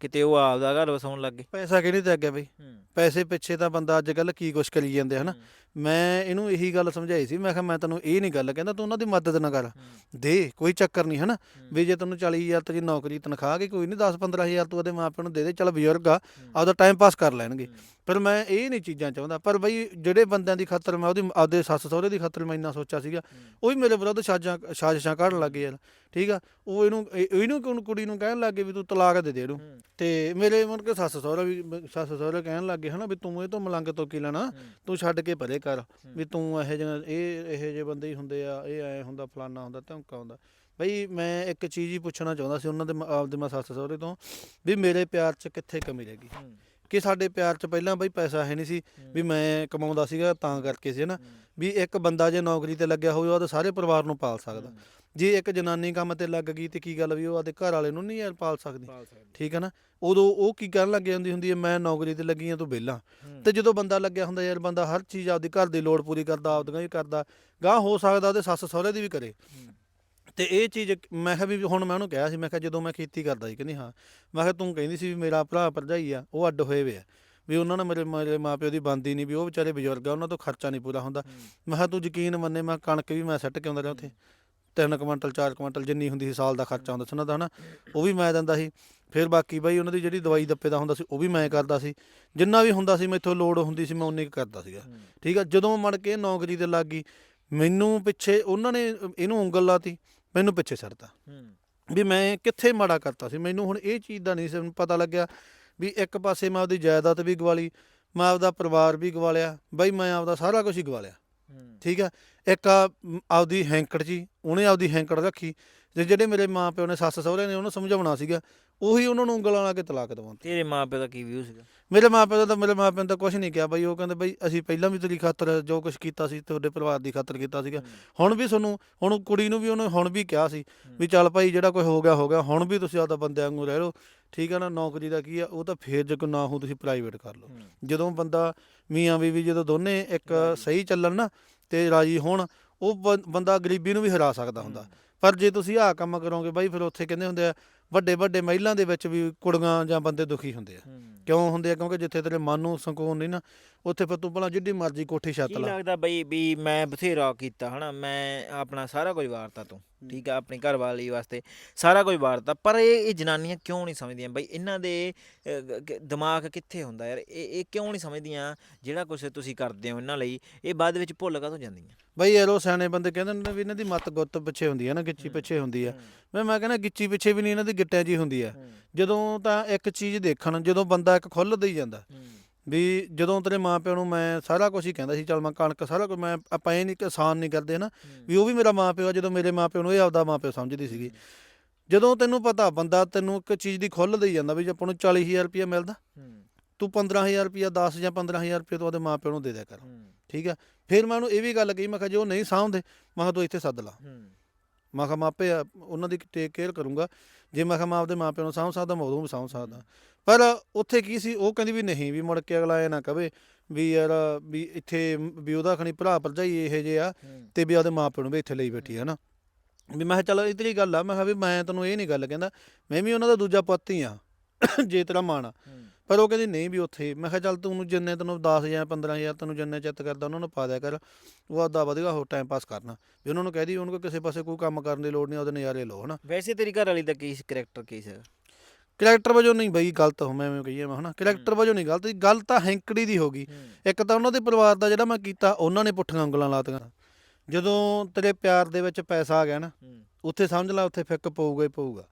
ਕਿਤੇ ਉਹ ਆਪਦਾ ਘਰ ਵਸਾਉਣ ਲੱਗ ਗਏ। ਪੈਸਾ ਕਿਹਨੇ ਤੇ ਅੱਗੇ ਬਈ? ਪੈਸੇ ਪਿੱਛੇ ਤਾਂ ਬੰਦਾ ਅੱਜ ਕੱਲ ਕੀ ਕੁਛ ਕਰੀ ਜਾਂਦੇ ਹਨਾ? ਮੈਂ ਇਹਨੂੰ ਇਹੀ ਗੱਲ ਸਮਝਾਈ ਸੀ ਮੈਂ ਕਿਹਾ ਮੈਂ ਤੈਨੂੰ ਇਹ ਨਹੀਂ ਗੱਲ ਕਹਿੰਦਾ ਤੂੰ ਉਹਨਾਂ ਦੀ ਮਦਦ ਨਾ ਕਰ। ਦੇ ਕੋਈ ਚੱਕਰ ਨਹੀਂ ਹਨਾ? ਵੀ ਜੇ ਤੈਨੂੰ 40000 ਤੇਰੀ ਨੌਕਰੀ ਤਨਖਾਹ ਗਈ ਕੋਈ ਨਹੀਂ 10 15000 ਤੂੰ ਉਹਦੇ ਮਾਪਿਆਂ ਨੂੰ ਦੇ ਦੇ ਚੱਲ ਬਜ਼ੁਰਗ ਆ ਆਪਦਾ ਟਾਈਮ ਪਾਸ ਕਰ ਲੈਣਗੇ। ਪਰ ਮੈਂ ਇਹ ਨਹੀਂ ਚੀਜ਼ਾਂ ਚਾਹੁੰਦਾ ਪਰ ਬਈ ਜਿਹੜੇ ਬੰਦਿਆਂ ਦੀ ਖਾਤਰ ਮੈਂ ਉਹਦੀ ਆਪਦੇ ਸੱਸ ਸਹੁਰੇ ਦੀ ਖਾਤਰ ਮੈਂ ਇੰਨਾ ਸੋਚਿਆ ਸੀਗਾ ਉਹ ਵੀ ਮੇਰੇ ਵਿਰੁੱਧ ਸਾਜ਼ਾਂ ਸਾਜ਼ਿਸ਼ਾਂ ਕੱਢਣ ਲੱਗੇ ਯਾਰ ਠੀਕ ਆ? ਉਹ ਇਹਨੂੰ ਇਹ- ਇਹਨੂੰ ਕਿਉਂ ਕੁੜੀ ਨੂੰ ਕਹਿਣ ਲੱਗੇ ਵੀ ਤੂੰ ਤਲਾਕ ਦੇ ਦੇ ਇਹਨੂੰ? ਤੇ ਮੇਰੇ ਮਨ ਕੇ ਸੱਸ ਸਹੁਰਾ ਵੀ ਮ- ਸੱਸ ਸਹੁਰਾ ਕਹਿਣ ਲੱਗੇ ਹਨਾ ਵੀ ਤੂੰ ਇਹ ਤੋਂ ਮਲੰਗ ਤੋਂ ਕੀ ਲੈਣਾ? ਤੂੰ ਛੱਡ ਕੇ ਪਰੇ ਕਰ ਵੀ ਤੂੰ ਇਹੋ ਜਿਹੇ ਇਹ ਇਹੋ ਜਿਹੇ ਬੰਦੇ ਹੀ ਹੁੰਦੇ ਆ ਇਹ ਐ ਹੁੰਦਾ ਫਲਾਨਾ ਹੁੰਦਾ ਧਮਕਾ ਹੁੰਦਾ। ਬਈ ਮੈਂ ਇੱਕ ਚੀਜ਼ ਹੀ ਪੁੱਛਣਾ ਚਾਹੁੰਦਾ ਸੀ ਉਹਨਾਂ ਦੇ ਮ- ਆਪਦੇ ਮੈਂ ਸੱਸ ਸਹੁਰੇ ਤੋਂ ਵੀ ਮੇਰੇ ਪਿਆਰ 'ਚ ਕਿੱਥੇ ਕਮੀ ਰਹਿ ਗਈ? ਕਿ ਸਾਡੇ ਪਿਆਰ 'ਚ ਪਹਿਲਾਂ ਬਈ ਪੈਸਾ ਹੈ ਨਹੀਂ ਸੀ ਵੀ ਮੈਂ ਕਮਾਉਂਦਾ ਸੀਗਾ ਤਾਂ ਕਰਕੇ ਸੀ ਨਾ? ਵੀ ਇੱਕ ਬੰਦਾ ਜੇ ਨੌਕਰੀ ਤੇ ਲੱਗਿਆ ਹੋਵੇ ਉਹ ਤਾਂ ਸਾਰੇ ਪਰਿਵਾਰ ਨੂੰ ਪਾਲ ਸਕਦਾ। ਜੇ ਇੱਕ ਜਨਾਨੀ ਕੰਮ ਤੇ ਲੱਗ ਗਈ ਤੇ ਕੀ ਗੱਲ ਵੀ ਉਹ ਆਦੇ ਘਰ ਵਾਲੇ ਨੂੰ ਨਹੀਂ ਪਾਲ ਸਕਦੀ? ਠੀਕ ਹੈ ਨਾ? ਉਦੋਂ ਉਹ ਕੀ ਕਰਨ ਲੱਗ ਜਾਂਦੀ ਹੁੰਦੀ ਹੈ ਮੈਂ ਨੌਕਰੀ ਤੇ ਲੱਗੀ ਆ ਤੂੰ ਵਿਹਲਾ। ਤੇ ਜਦੋਂ ਬੰਦਾ ਲੱਗਿਆ ਹੁੰਦਾ ਯਾਰ ਬੰਦਾ ਹਰ ਚੀਜ਼ ਆਪਦੀ ਘਰ ਦੀ ਲੋੜ ਪੂਰੀ ਕਰਦਾ ਆਪਦੀਆਂ ਵੀ ਕਰਦਾ ਗਾਂ ਹੋ ਸਕਦਾ ਉਹਦੇ ਸੱਸ ਸਹੁਰੇ ਦੀ ਵੀ ਕਰੇ। ਤੇ ਇਹ ਚੀਜ਼ ਮੈਂ ਕਿਹਾ ਵੀ ਹੁਣ ਮੈਂ ਉਹਨੂੰ ਕਿਹਾ ਸੀ ਮੈਂ ਕਿਹਾ ਜਦੋਂ ਮੈਂ ਖੇਤੀ ਕਰਦਾ ਸੀ ਕਹਿੰਦੀ ਹਾਂ। ਮੈਂ ਕਿਹਾ ਤੂੰ ਕਹਿੰਦੀ ਸੀ ਵੀ ਮੇਰਾ ਭਰਾ ਭਰਜਾਈ ਆ ਉਹ ਅੱਡ ਹੋਏ ਵੇ ਆ। ਵੀ ਉਹਨਾਂ ਨਾਲ ਮੇਰੇ ਮੇਰੇ ਮਾਪਿਓ ਦੀ ਬੰਦੀ ਨਹੀਂ ਵੀ ਉਹ ਵਿਚਾਰੇ ਬਜ਼ੁਰਗ ਆ ਉਹਨਾਂ ਤੋਂ ਖਰਚਾ ਨਹੀਂ ਪੂਰਾ ਹੁੰਦਾ। ਮੈਂ ਕਿਹਾ ਤੂੰ ਯਕੀਨ ਮੰਨੇ ਮੈਂ ਕਣਕ ਵੀ ਮੈਂ ਸੱਟ ਕੇ ਆਉਂਦਾ ਰਿਹਾ ਉੱਥੇ। ਤਿੰਨ ਕੁਇੰਟਲ ਚਾਰ ਕੁਇੰਟਲ ਜਿੰਨੀ ਹੁੰਦੀ ਸੀ ਸਾਲ ਦਾ ਖਰਚਾ ਹੁੰਦਾ ਸੀ ਉਹਨਾਂ ਦਾ ਹਨਾ? ਉਹ ਵੀ ਮੈਂ ਦਿੰਦਾ ਸੀ। ਫਿਰ ਬਾਕੀ ਬਾਈ ਉਹਨਾਂ ਦੀ ਜਿਹੜੀ ਦਵਾਈ ਦੱਪੇ ਦਾ ਹੁੰਦਾ ਸੀ ਉਹ ਵੀ ਮੈਂ ਕਰਦਾ ਸੀ। ਜਿੰਨਾ ਵੀ ਹੁੰਦਾ ਸੀ ਮੈਥੋਂ ਲੋੜ ਹੁੰਦੀ ਸੀ ਮੈਂ ਉਨੀ ਕੁ ਕਰਦਾ ਸੀਗਾ। ਠੀਕ ਆ? ਜਦੋਂ ਮੜ ਕੇ ਨੌਕਰੀ ਤੇ ਲੱਗ ਗਈ ਮੈਨੂੰ ਪਿੱਛੇ ਉਹਨਾਂ ਨੇ ਇਹਨੂੰ ਉਂਗਲ ਲਾਤੀ ਮੈਨੂੰ ਪਿੱਛੇ ਛੱਡਤਾ ਵੀ ਮੈਂ ਕਿੱਥੇ ਮਾੜਾ ਕਰਤਾ ਸੀ? ਮੈਨੂੰ ਹੁਣ ਇਹ ਚੀਜ਼ ਦਾ ਨਹੀਂ ਸੀ ਪਤਾ ਲੱਗਿਆ ਵੀ ਇੱਕ ਪਾਸੇ ਮੈਂ ਆਪਦੀ ਜਾਇਦਾਦ ਵੀ ਗਵਾ ਲਈ ਮੈਂ ਆਪਦਾ ਪਰਿਵਾਰ ਵੀ ਗਵਾ ਲਿਆ ਬਈ ਮੈਂ ਆਪਦਾ ਸਾਰਾ ਕੁਝ ਹੀ ਗਵਾ ਲਿਆ ਠੀਕ ਆ ਇੱਕ ਮ, ਆਪਦੀ ਹੈਂਕੜ ਜੀ ਉਹਨੇ ਆਪਦੀ ਹੈਂਕੜ ਰੱਖੀ ਤੇ ਜਿਹੜੇ ਮੇਰੇ ਮਾਂ ਪਿਓ ਨੇ ਸੱਸ ਸਹੁਰੇ ਨੇ ਉਹਨੂੰ ਸਮਝਾਉਣਾ ਸੀਗਾ ਉਹੀ ਉਹਨਾਂ ਨੂੰ ਉਂਗਲਾਂ ਲਾ ਕੇ ਤਲਾਕ ਦਵਾਉਂਦੇ। ਤੇਰੇ ਮਾਪੇ ਦਾ ਕੀ ਵਿਊ ਸੀਗਾ? ਮੇਰੇ ਮਾਂ ਪਿਓ ਦਾ ਤਾਂ ਮੇਰੇ ਮਾਂ ਪਿਓ ਨੇ ਤਾਂ ਕੁਝ ਨਹੀਂ ਕਿਹਾ ਬਈ ਉਹ ਕਹਿੰਦੇ ਬਈ ਅਸੀਂ ਪਹਿਲਾਂ ਵੀ ਤੇਰੀ ਖਾਤਰ ਜੋ ਕੁਝ ਕੀਤਾ ਸੀ ਤੁਹਾਡੇ ਪਰਿਵਾਰ ਦੀ ਖਾਤਰ ਕੀਤਾ ਸੀਗਾ। ਹੁਣ ਵੀ ਤੁਹਾਨੂੰ ਹੁਣ ਕੁੜੀ ਨੂੰ ਵੀ ਉਹਨੇ ਹੁਣ ਵੀ ਕਿਹਾ ਸੀ ਵੀ ਚੱਲ ਭਾਈ ਜਿਹੜਾ ਕੋਈ ਹੋ ਗਿਆ ਹੋ ਗਿਆ ਹੁਣ ਵੀ ਤੁਸੀਂ ਆਪਦਾ ਬੰਦਿਆਂ ਵਾਂਗੂ ਰਹਿ ਲਓ। ਠੀਕ ਆ ਨਾ ਨੌਕਰੀ ਦਾ ਕੀ ਆ ਉਹ ਤਾਂ ਫੇਰ ਜੇ ਕੋਈ ਨਾ ਹੋ ਤੁਸੀਂ ਪ੍ਰਾਈਵੇਟ ਕਰ ਲਓ। ਜਦੋਂ ਬੰਦਾ ਮੀਆਂ ਬੀਵੀ ਜਦੋਂ ਦੋਨੇ ਇੱਕ ਸਹੀ ਚੱਲਣ ਨਾ ਤੇ ਰਾਜੀ ਹੋਣ ਉਹ ਬੰਦਾ ਗਰੀਬੀ ਨੂੰ ਵੀ ਹਰਾ ਸਕਦਾ ਹੁੰਦਾ। ਪਰ ਜੇ ਤੁਸੀਂ ਆਹ ਕੰਮ ਕਰੋਗੇ ਬਾਈ ਫਿਰ ਉੱਥੇ ਕਹਿੰਦੇ ਹੁੰਦੇ ਆ ਵੱਡੇ ਵੱਡੇ ਮਹਿਲਾਂ ਦੇ ਵਿੱਚ ਵੀ ਕੁੜੀਆਂ ਜਾਂ ਬੰਦੇ ਦੁਖੀ ਹੁੰਦੇ ਆ। ਕਿਉਂ ਹੁੰਦੇ ਆ? ਕਿਉਂਕਿ ਜਿੱਥੇ ਤੇਰੇ ਮਨ ਨੂੰ ਸਕੂਨ ਨਹੀਂ ਨਾ ਉੱਥੇ ਫਿਰ ਤੂੰ ਭਲਾ ਜਿੱਡੀ ਮਰਜ਼ੀ ਕੋਠੀ ਛੱਤ ਕੀ ਲਾ। ਲੱਗਦਾ ਬਈ ਵੀ ਮੈਂ ਬਥੇਰਾ ਕੀਤਾ ਹਨਾ? ਮੈਂ ਆਪਣਾ ਸਾਰਾ ਕੁਝ ਵਾਰਤਾ ਤੂੰ ਠੀਕ ਆ? ਆਪਣੀ ਘਰ ਵਾਲੀ ਵਾਸਤੇ ਸਾਰਾ ਕੁਝ ਵਾਰਤਾ। ਪਰ ਇਹ ਇਹ ਜਨਾਨੀਆਂ ਕਿਉਂ ਨਹੀਂ ਸਮਝਦੀਆਂ? ਬਈ ਇਹਨਾਂ ਦੇ ਅਹ, ਗ- ਗ- ਦਿਮਾਗ ਕਿੱਥੇ ਹੁੰਦਾ ਯਾਰ? ਇਹ ਇਹ ਕਿਉਂ ਨਹੀਂ ਸਮਝਦੀਆਂ ਜਿਹੜਾ ਕੁਝ ਤੁਸੀਂ ਕਰਦੇ ਹੋ ਇਹਨਾਂ ਲਈ? ਇਹ ਬਾਅਦ ਵਿੱਚ ਭੁੱਲ ਕਾਹਤੋਂ ਜਾਂਦੀਆਂ? ਬਈ ਯਾਰ ਉਹ ਸਿਆਣੇ ਬੰਦੇ ਕਹਿੰਦੇ ਨੇ ਵੀ ਇਹਨਾਂ ਦੀ ਮੱਤ ਗੁੱਤ ਪਿੱਛੇ ਹੁੰਦੀ ਹੈ ਨਾ ਗਿੱਚੀ ਪਿੱਛੇ ਹੁੰਦੀ ਆ। ਮੈਂ ਮੈਂ ਕਹਿੰਦਾ ਗਿੱਚੀ ਪਿੱਛੇ ਵੀ ਨਹੀਂ ਇਹਨਾਂ ਦੀ ਗਿੱਟਿਆਂ ਹੀ ਹੁੰਦੀ ਆ। ਜਦੋਂ ਤਾਂ ਇੱਕ ਚੀਜ਼ ਦੇਖਣ ਜਦੋਂ ਬੰਦਾ ਇੱਕ ਖੁੱਲ੍ਹ ਹੀ ਜਾਂਦਾ। ਵੀ ਜਦੋਂ ਤੇਰੇ ਮਾਪਿਆਂ ਨੂੰ ਮੈਂ ਸਾਰਾ ਕੁਝ ਹੀ ਕਹਿੰਦਾ ਸੀ ਚਲ ਮੈਂ ਕਣਕ ਸਾਰਾ ਕੁਝ ਮੈਂ ਆਪਾਂ ਇਹ ਨਹੀਂ ਕਿ ਆਸਾਨ ਨਹੀਂ ਕਰਦੇ ਨਾ ਵੀ ਉਹ ਵੀ ਮੇਰਾ ਮਾਪਿਓ ਆ ਜਦੋਂ ਮੇਰੇ ਮਾਪਿਓ ਨੂੰ ਇਹ ਆਪਦਾ ਮਾਪਿਓ ਸਮਝਦੀ ਸੀਗੀ। ਜਦੋਂ ਤੈਨੂੰ ਪਤਾ ਬੰਦਾ ਤੈਨੂੰ ਇੱਕ ਚੀਜ਼ ਦੀ ਖੁੱਲ੍ਹ ਦੇਈ ਜਾਂਦਾ ਵੀ ਜੇ ਆਪਾਂ ਨੂੰ 40000 ਰੁਪਏ ਮਿਲਦਾ ਤੂੰ 15000 ਰੁਪਏ 10 ਜਾਂ 15000 ਰੁਪਏ ਤੋਂ ਉਹਦੇ ਮਾਪਿਓ ਨੂੰ ਦੇ ਦਿਆ ਕਰ। ਠੀਕ ਆ? ਫਿਰ ਮੈਂ ਉਹਨੂੰ ਇਹ ਵੀ ਗੱਲ ਕਹੀ ਮੈਂ ਕਿਹਾ ਜੇ ਉਹ ਨਹੀਂ ਸਾਂਭਦੇ ਮੈਂ ਕਿਹਾ ਤੂੰ ਇੱਥੇ ਸੱਦ ਲਾ। ਮੈਂ ਕਿਹਾ ਮੈਂ ਆਪੇ ਆ- ਉਹਨਾਂ ਦੀ ਟੇਕ ਕੇਅਰ ਕਰੂੰਗਾ। ਜੇ ਮੈਂ ਕਿਹਾ ਮੈਂ ਆਪਦੇ ਮਾਪਿਆਂ ਨੂੰ ਸਾਂਭ ਸਕਦਾ ਮੈਂ ਉਦੋਂ ਵੀ ਸਾਂਭ ਸਕਦਾ। ਪਰ ਉੱਥੇ ਕੀ ਸੀ ਉਹ ਕਹਿੰਦੀ ਵੀ ਨਹੀਂ ਵੀ ਮੁੜ ਕੇ ਅਗਲਾ ਇਹ ਨਾ ਕਵੇ ਵੀ ਯਾਰ ਵੀ ਇੱਥੇ ਵੀ ਉਹਦਾ ਖਣੀ ਭਰਾ ਭਰਜਾਈ ਇਹੋ ਜਿਹੇ ਆ ਤੇ ਵੀ ਉਹਦੇ ਮਾਪਿਆਂ ਨੂੰ ਵੀ ਇੱਥੇ ਲਈ ਬੈਠੀ ਹੈ ਨਾ ਵੀ ਮੈਂ ਕਿਹਾ ਚਲੋ ਇਤਲੀ ਗੱਲ ਆ ਮੈਂ ਕਿਹਾ ਵੀ ਮੈਂ ਤੈਨੂੰ ਇਹ ਨਹੀਂ ਗੱਲ ਕਹਿੰਦਾ ਮੈਂ ਵੀ ਉਹਨਾਂ ਦਾ ਦੂਜਾ ਪੁੱਤ ਹੀ ਆ ਜੇ ਤੇਰਾ ਮਾਣ ਆ ਪਰ ਉਹ ਕਹਿੰਦੀ ਨਹੀਂ ਵੀ ਉੱਥੇ। ਮੈਂ ਕਿਹਾ ਚੱਲ ਤੂੰ ਜਿੰਨੇ ਤੈਨੂੰ 10 ਜਾਂ 15000 ਤੈਨੂੰ ਜਿੰਨੇ ਚਿੱਤ ਕਰਦਾ ਉਹਨਾਂ ਨੂੰ ਪਾ ਦਿਆ ਕਰ। ਉਹ ਆਦਾ ਵਧੀਆ ਹੋ ਟਾਈਮ ਪਾਸ ਕਰਨਾ। ਵੀ ਉਹਨਾਂ ਨੂੰ ਕਹਿ ਦੀ ਉਹਨਾਂ ਕੋਲ ਕਿਸੇ ਪਾਸੇ ਕੋਈ ਕੰਮ ਕਰਨ ਦੀ ਲੋੜ ਨਹੀਂ ਉਹਦੇ ਨਜ਼ਾਰੇ ਲਓ ਹਨਾ। ਵੈਸੇ ਤੇਰੀ ਘਰ ਵਾਲੀ ਦਾ ਕੀ ਕਰੈਕਟਰ ਕੀ ਸੀ? ਕਰੈਕਟਰ ਵਜੋਂ ਨਹੀਂ ਬਈ ਗਲਤ ਹੋ ਮੈਂ ਐਵੇਂ ਕਹੀਏ ਮੈਂ ਹਨਾ। ਕਰੈਕਟਰ ਵਜੋਂ ਨਹੀਂ ਗਲਤ ਗੱਲ ਤਾਂ ਹੈਂਕੜੀ ਦੀ ਹੋ ਗਈ। ਇੱਕ ਤਾਂ ਉਹਨਾਂ ਦੇ ਪਰਿਵਾਰ ਦਾ ਜਿਹੜਾ ਮੈਂ ਕੀਤਾ ਉਹਨਾਂ ਨੇ ਪੁੱਠੀਆਂ ਉਂਗਲਾਂ ਲਾਤੀਆਂ। ਜਦੋਂ ਤੇਰੇ ਪਿਆਰ ਦੇ ਵਿੱਚ ਪੈਸਾ ਆ ਗਿਆ ਨਾ ਉੱਥੇ ਸਮਝ ਲੈ ਉੱਥੇ ਫਿੱਕ ਪਊਗਾ ਹੀ ਪਊਗਾ।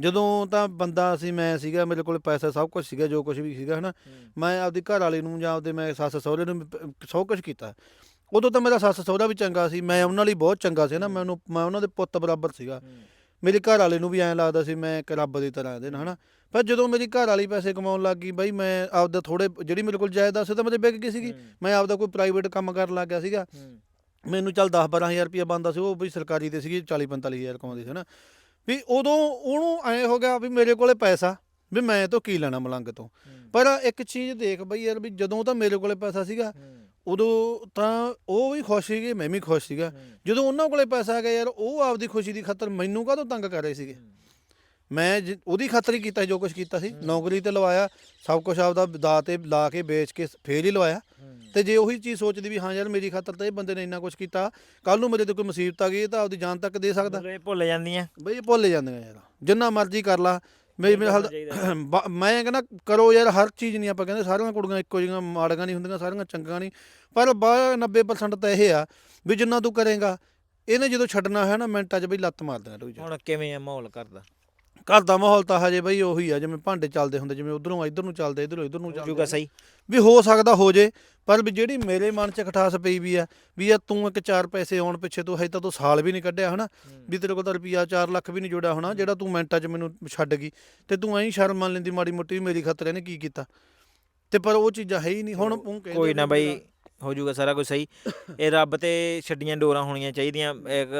ਜਦੋਂ ਤਾਂ ਬੰਦਾ ਸੀ ਮੈਂ ਸੀਗਾ ਮੇਰੇ ਕੋਲ ਪੈਸਾ ਸਭ ਕੁਝ ਸੀਗਾ ਜੋ ਕੁਝ ਵੀ ਸੀਗਾ ਹਨਾ। ਮੈਂ ਆਪਦੀ ਘਰ ਵਾਲੀ ਨੂੰ ਜਾਂ ਆਪਦੇ ਮੈਂ ਸੱਸ ਸਹੁਰੇ ਨੂੰ ਸਭ ਕੁਝ ਕੀਤਾ। ਉਦੋਂ ਤਾਂ ਮੇਰਾ ਸੱਸ ਸਹੁਰਾ ਵੀ ਚੰਗਾ ਸੀ ਮੈਂ ਉਹਨਾਂ ਲਈ ਬਹੁਤ ਚੰਗਾ ਸੀ ਨਾ ਮੈਂ ਉਹਨੂੰ ਮੈਂ ਉਹਨਾਂ ਦੇ ਪੁੱਤ ਬਰਾਬਰ ਸੀਗਾ। ਮੇਰੇ ਘਰ ਵਾਲੇ ਨੂੰ ਵੀ ਐਂ ਲੱਗਦਾ ਸੀ ਮੈਂ ਇੱਕ ਰੱਬ ਦੀ ਤਰ੍ਹਾਂ ਦੇ ਹਨਾ। ਪਰ ਜਦੋਂ ਮੇਰੀ ਘਰ ਵਾਲੀ ਪੈਸੇ ਕਮਾਉਣ ਲੱਗ ਗਈ ਬਈ ਮੈਂ ਆਪਦਾ ਥੋੜੇ ਜਿਹੜੀ ਮੇਰੇ ਕੋਲ ਜਾਇਦਾਦ ਸੀ ਤਾਂ ਮੇਰੇ ਵਿਕ ਗਈ ਸੀਗੀ। ਮੈਂ ਆਪਦਾ ਕੋਈ ਪ੍ਰਾਈਵੇਟ ਕੰਮ ਕਰਨ ਲੱਗ ਗਿਆ ਸੀਗਾ। ਮੈਨੂੰ ਚੱਲ 10 12000 ਰੁਪਏ ਬੰਦਾ ਸੀ ਉਹ ਵੀ ਸਰਕਾਰੀ ਤੇ ਸੀਗੀ 40 45000 ਕਮਾਉਂਦੀ ਸੀ ਨਾ ਵੀ ਉਦੋਂ ਉਹਨੂੰ ਐ ਹੋ ਗਿਆ ਵੀ ਮੇਰੇ ਕੋਲੇ ਪੈਸਾ ਵੀ ਮੈਂ ਤੋਂ ਕੀ ਲੈਣਾ ਮਲੰਗ ਤੋਂ। ਪਰ ਇੱਕ ਚੀਜ਼ ਦੇਖ ਬਈ ਯਾਰ ਵੀ ਜਦੋਂ ਤਾਂ ਮੇਰੇ ਕੋਲੇ ਪੈਸਾ ਸੀਗਾ ਉਦੋਂ ਤਾਂ ਉਹ ਵੀ ਖੁਸ਼ ਸੀਗੇ ਮੈਂ ਵੀ ਖੁਸ਼ ਸੀਗਾ। ਜਦੋਂ ਉਹਨਾਂ ਕੋਲੇ ਪੈਸਾ ਆ ਗਿਆ ਯਾਰ ਉਹ ਆਪਦੀ ਖੁਸ਼ੀ ਦੀ ਖਾਤਰ ਮੈਨੂੰ ਕਾਹਤੋਂ ਤੰਗ ਕਰ ਰਹੇ ਸੀਗੇ? ਮੈਂ ਜ- ਉਹਦੀ ਖਾਤਰ ਹੀ ਕੀਤਾ ਜੋ ਕੁਝ ਕੀਤਾ ਸੀ। ਨੌਕਰੀ ਤੇ ਲਵਾਇਆ ਸਭ ਕੁਝ ਆਪਦਾ ਦਾ ਤੇ ਲਾ ਕੇ ਵੇਚ ਕੇ ਫੇਰ ਹੀ ਲਵਾਇਆ। ਤੇ ਜੇ ਉਹੀ ਚੀਜ਼ ਸੋਚਦੀ ਵੀ ਹਾਂ ਯਾਰ ਮੇਰੀ ਖਾਤਰ ਤਾਂ ਇਹ ਬੰਦੇ ਨੇ ਇੰਨਾ ਕੁਝ ਕੀਤਾ ਕੱਲ ਨੂੰ ਮੇਰੇ ਤੇ ਕੋਈ ਮੁਸੀਬਤ ਆ ਗਈ ਇਹ ਤਾਂ ਆਪਦੀ ਜਾਨ ਤੱਕ ਦੇ ਸਕਦਾ। ਮਤਲਬ ਇਹ ਭੁੱਲ ਜਾਂਦੀਆਂ। ਬਈ ਇਹ ਭੁੱਲ ਜਾਂਦੀਆਂ ਯਾਰ। ਜਿੰਨਾ ਮਰਜ਼ੀ ਕਰ ਲਾ। ਮੇਰੀ ਮੇਰੇ ਹਾਲ ਬ- ਮੈਂ ਕਹਿੰਦਾ ਕਰੋ ਯਾਰ ਹਰ ਚੀਜ਼ ਨਹੀਂ ਆਪਾਂ ਕਹਿੰਦੇ ਸਾਰੀਆਂ ਕੁੜੀਆਂ ਇੱਕੋ ਜਿਹੀਆਂ ਮਾੜੀਆਂ ਨਹੀਂ ਹੁੰਦੀਆਂ ਸਾਰੀਆਂ ਚੰਗੀਆਂ ਨਹੀਂ। ਪਰ ਬਾ 90% ਤਾਂ ਇਹ ਆ ਵੀ ਜਿੰਨਾ ਤੂੰ ਕਰੇਗਾ ਇਹਨੇ ਜਦੋਂ ਛੱਡਣਾ ਹੈ ਨਾ ਮਿੰਟਾਂ 'ਚ ਬਈ ਲੱਤ ਮਾਰ ਦੇਣਾ ਰੋਈ ਹੁਣ ਕਿਵੇਂ ਆ ਮਾਹੌਲ ਕਰਦਾ? ਘਰ ਦਾ ਮਾਹੌਲ ਤਾਂ ਹਜੇ ਬਈ ਉਹੀ ਆ ਜਿਵੇਂ ਭਾਂਡੇ ਚੱਲਦੇ ਹੁੰਦੇ ਜਿਵੇਂ ਉਧਰੋਂ ਇੱਧਰ ਨੂੰ ਚੱਲਦੇ ਇਧਰੋਂ ਇੱਧਰ ਨੂੰ ਚੱਲਦੇ ਜੂਗਾ ਸਹੀ। ਵੀ ਹੋ ਸਕਦਾ ਹੋ ਜੇ ਪਰ ਵੀ ਜਿਹੜੀ ਮੇਰੇ ਮਨ 'ਚ ਖਟਾਸ ਪਈ ਵੀ ਆ ਵੀ ਆ ਤੂੰ ਇੱਕ ਚਾਰ ਪੈਸੇ ਆਉਣ ਪਿੱਛੇ ਤੂੰ ਹਜੇ ਤਾਂ ਤੂੰ ਸਾਲ ਵੀ ਨਹੀਂ ਕੱਢਿਆ ਹਨਾ ਵੀ ਤੇਰੇ ਕੋਲ ਤਾਂ ਰੁਪਿਆ 4 ਲੱਖ ਵੀ ਨਹੀਂ ਜੋੜਿਆ ਹੋਣਾ ਜਿਹੜਾ ਤੂੰ ਮਿੰਟਾਂ 'ਚ ਮੈਨੂੰ ਛੱਡ ਗਈ। ਤੇ ਤੂੰ ਐਂ ਸ਼ਰਮ ਮੰਨ ਲੈਂਦੀ ਮਾੜੀ ਮੋਟੀ ਵੀ ਮੇਰੀ ਖਾਤਰ ਇਹਨੇ ਕੀ ਕੀਤਾ। ਤੇ ਪਰ ਉਹ ਚੀਜ਼ਾਂ ਹੈ ਹੀ ਨਹੀਂ ਹੁਣ ਉਹ ਕਹਿੰਦੇ ਕੋਈ ਨਾ ਬਈ ਹੋ ਜੂਗਾ ਸਾਰਾ ਕੁਝ ਸਹੀ। ਇਹ ਰੱਬ ਤੇ ਛੱਡੀਆਂ ਡੋਰਾਂ ਹੋਣੀਆਂ ਚਾਹੀਦੀਆਂ ਇੱਕ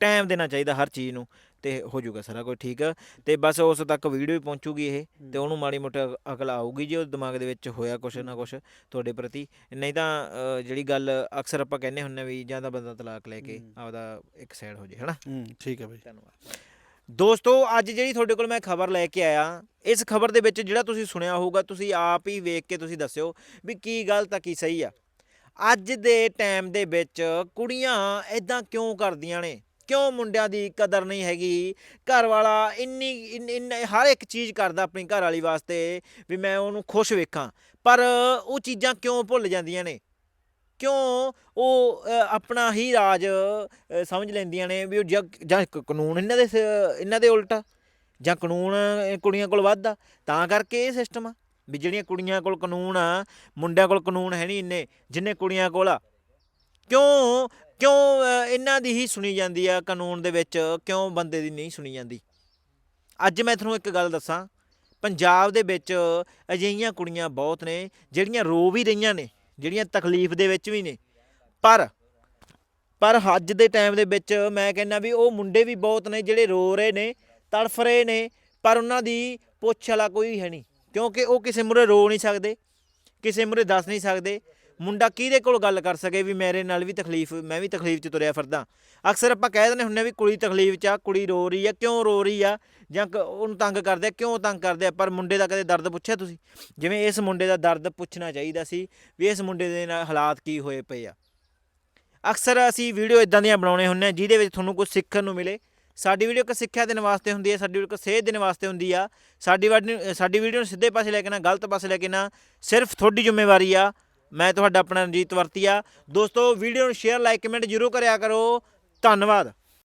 ਟਾਈਮ ਦੇਣਾ ਚਾਹੀਦਾ ਹਰ ਚੀਜ਼ ਨੂੰ। ਤੇ ਹੋ ਜੂਗਾ ਸਾਰਾ ਕੁਝ ਠੀਕ ਤੇ ਬਸ ਉਸ ਤੱਕ ਵੀਡੀਓ ਵੀ ਪਹੁੰਚੂਗੀ ਇਹ ਤੇ ਉਹਨੂੰ ਮਾੜੀ ਮੋਟੀ ਅਕ- ਅਕਲ ਆਊਗੀ ਜੇ ਉਹ ਦਿਮਾਗ ਦੇ ਵਿੱਚ ਹੋਇਆ ਕੁਛ ਨਾ ਕੁਛ ਤੁਹਾਡੇ ਪ੍ਰਤੀ। ਨਹੀਂ ਤਾਂ ਜਿਹੜੀ ਗੱਲ ਅਕਸਰ ਆਪਾਂ ਕਹਿੰਦੇ ਹੁੰਨੇ ਵੀ ਜਾਂ ਤਾਂ ਬੰਦਾ ਤਲਾਕ ਲੈ ਕੇ ਆਪਦਾ ਇੱਕ ਸਾਈਡ ਹੋ ਜੇ ਹਨਾ? ਹੂੰ ਠੀਕ ਹੈ ਬਈ। ਧੰਨਵਾਦ। ਦੋਸਤੋ ਅੱਜ ਜਿਹੜੀ ਤੁਹਾਡੇ ਕੋਲ ਮੈਂ ਖਬਰ ਲੈ ਕੇ ਆਇਆ ਇਸ ਖਬਰ ਦੇ ਵਿੱਚ ਜਿਹੜਾ ਤੁਸੀਂ ਸੁਣਿਆ ਹੋਊਗਾ ਤੁਸੀਂ ਆਪ ਹੀ ਵੇਖ ਕੇ ਤੁਸੀਂ ਦੱਸਿਓ ਵੀ ਕੀ ਗਲਤ ਆ ਕੀ ਸਹੀ ਆ। ਅੱਜ ਦੇ ਟਾਈਮ ਦੇ ਵਿੱਚ ਕੁੜੀਆਂ ਇਦਾਂ ਕਿਉਂ ਕਰਦੀਆਂ ਨੇ? ਕਿਉਂ ਮੁੰਡਿਆਂ ਦੀ ਕਦਰ ਨਹੀਂ ਹੈਗੀ? ਘਰ ਵਾਲਾ ਇੰਨੀ ਇੰਨ- ਹਰ ਇੱਕ ਚੀਜ਼ ਕਰਦਾ ਆਪਣੀ ਘਰ ਵਾਲੀ ਵਾਸਤੇ ਵੀ ਮੈਂ ਉਹਨੂੰ ਖੁਸ਼ ਵੇਖਾਂ। ਪਰ ਉਹ ਚੀਜ਼ਾਂ ਕਿਉਂ ਭੁੱਲ ਜਾਂਦੀਆਂ ਨੇ? ਕਿਉਂ ਉਹ ਆਪਣਾ ਹੀ ਰਾਜ ਸਮਝ ਲੈਂਦੀਆਂ ਨੇ ਵੀ ਉਹ ਜਗ- ਜਾਂ ਕਾਨੂੰਨ ਇਹਨਾਂ ਦੇ ਇਹਨਾਂ ਦੇ ਉਲਟ ਆ, ਜਾਂ ਕਾਨੂੰਨ ਕੁੜੀਆਂ ਕੋਲ ਵੱਧ ਆ? ਤਾਂ ਕਰਕੇ ਇਹ ਸਿਸਟਮ ਆ। ਵੀ ਜਿਹੜੀਆਂ ਕੁੜੀਆਂ ਕੋਲ ਕਾਨੂੰਨ ਆ ਮੁੰਡਿਆਂ ਕੋਲ ਕਾਨੂੰਨ ਹੈ ਨਹੀਂ ਇੰਨੇ ਜਿੰਨੇ ਕੁੜੀਆਂ ਕੋਲ ਆ। ਕਿਉਂ ਕਿਉਂ ਅ, ਇਹਨਾਂ ਦੀ ਹੀ ਸੁਣੀ ਜਾਂਦੀ ਆ ਕਾਨੂੰਨ ਦੇ ਵਿੱਚ? ਕਿਉਂ ਬੰਦੇ ਦੀ ਨਹੀਂ ਸੁਣੀ ਜਾਂਦੀ? ਅੱਜ ਮੈਂ ਤੁਹਾਨੂੰ ਇੱਕ ਗੱਲ ਦੱਸਾਂ। ਪੰਜਾਬ ਦੇ ਵਿੱਚ ਅਜਿਹੀਆਂ ਕੁੜੀਆਂ ਬਹੁਤ ਨੇ ਜਿਹੜੀਆਂ ਰੋ ਵੀ ਰਹੀਆਂ ਨੇ ਜਿਹੜੀਆਂ ਤਕਲੀਫ ਦੇ ਵਿੱਚ ਵੀ ਨੇ। ਪਰ ਪਰ ਅੱਜ ਦੇ ਟਾਈਮ ਦੇ ਵਿੱਚ ਮੈਂ ਕਹਿੰਦਾ ਵੀ ਉਹ ਮੁੰਡੇ ਵੀ ਬਹੁਤ ਨੇ ਜਿਹੜੇ ਰੋ ਰਹੇ ਨੇ ਤੜਫ ਰਹੇ ਨੇ ਪਰ ਉਹਨਾਂ ਦੀ ਪੁੱਛ ਵਾਲਾ ਕੋਈ ਹੈ ਨਹੀਂ। ਕਿਉਂਕਿ ਉਹ ਕਿਸੇ ਮੁਰੇ ਰੋ ਨਹੀਂ ਸਕਦੇ ਕਿਸੇ ਮੁਰੇ ਦੱਸ ਨਹੀਂ ਸਕਦੇ। ਮੁੰਡਾ ਕਿਹਦੇ ਕੋਲ ਗੱਲ ਕਰ ਸਕੇ ਵੀ ਮੇਰੇ ਨਾਲ ਵੀ ਤਕਲੀਫ, ਮੈਂ ਵੀ ਤਕਲੀਫ 'ਚ ਤੁਰਿਆ ਫਿਰਦਾ? ਅਕਸਰ ਆਪਾਂ ਕਹਿ ਦਿੰਦੇ ਹੁੰਨੇ ਵੀ ਕੁੜੀ ਤਕਲੀਫ 'ਚ ਆ, ਕੁੜੀ ਰੋ ਰਹੀ ਆ, ਕਿਉਂ ਰੋ ਰਹੀ ਆ? ਜਾਂ ਕ- ਉਹਨੂੰ ਤੰਗ ਕਰਦੇ ਆ, ਕਿਉਂ ਤੰਗ ਕਰਦੇ ਆ? ਪਰ ਮੁੰਡੇ ਦਾ ਕਦੇ ਦਰਦ ਪੁੱਛਿਆ ਤੁਸੀਂ? ਜਿਵੇਂ ਇਸ ਮੁੰਡੇ ਦਾ ਦਰਦ ਪੁੱਛਣਾ ਚਾਹੀਦਾ ਸੀ ਵੀ ਇਸ ਮੁੰਡੇ ਦੇ ਨਾਲ ਹਾਲਾਤ ਕੀ ਹੋਏ ਪਏ ਆ। ਅਕਸਰ ਅਸੀਂ ਵੀਡੀਓ ਇਦਾਂ ਦੀਆਂ ਬਣਾਉਣੇ ਹੁੰਨੇ ਆ, ਜਿਹਦੇ ਵਿੱਚ ਤੁਹਾਨੂੰ ਕੁਝ ਸਿੱਖਣ ਨੂੰ ਮਿਲੇ। ਸਾਡੀ ਵੀਡੀਓ ਇੱਕ ਸਿੱਖਿਆ ਦੇਣ ਵਾਸਤੇ ਹੁੰਦੀ ਹੈ ਸਾਡੀ ਵੀਡੀਓ ਇੱਕ ਸੇਧ ਦੇਣ ਵਾਸਤੇ ਹੁੰਦੀ ਆ। ਸਾਡੀ ਵਾਡੀ- ਸਾਡੀ ਵੀਡੀਓ ਨੂੰ ਸਿੱਧੇ ਪਾਸੇ ਲੈ ਕੇ ਨਾ, ਗਲਤ ਪਾਸੇ ਲੈ ਕੇ ਨਾ, ਸਿਰਫ ਤੁਹਾਡੀ ਜ਼ਿੰਮੇਵਾਰੀ ਆ। ਮੈਂ ਤੁਹਾਡਾ ਆਪਣਾ ਰਣਜੀਤ ਵਰਤੀਆ। ਦੋਸਤੋ, ਵੀਡੀਓ ਨੂੰ ਸ਼ੇਅਰ ਲਾਈਕ ਕਮੈਂਟ ਜ਼ਰੂਰ ਕਰਿਆ ਕਰੋ। ਧੰਨਵਾਦ।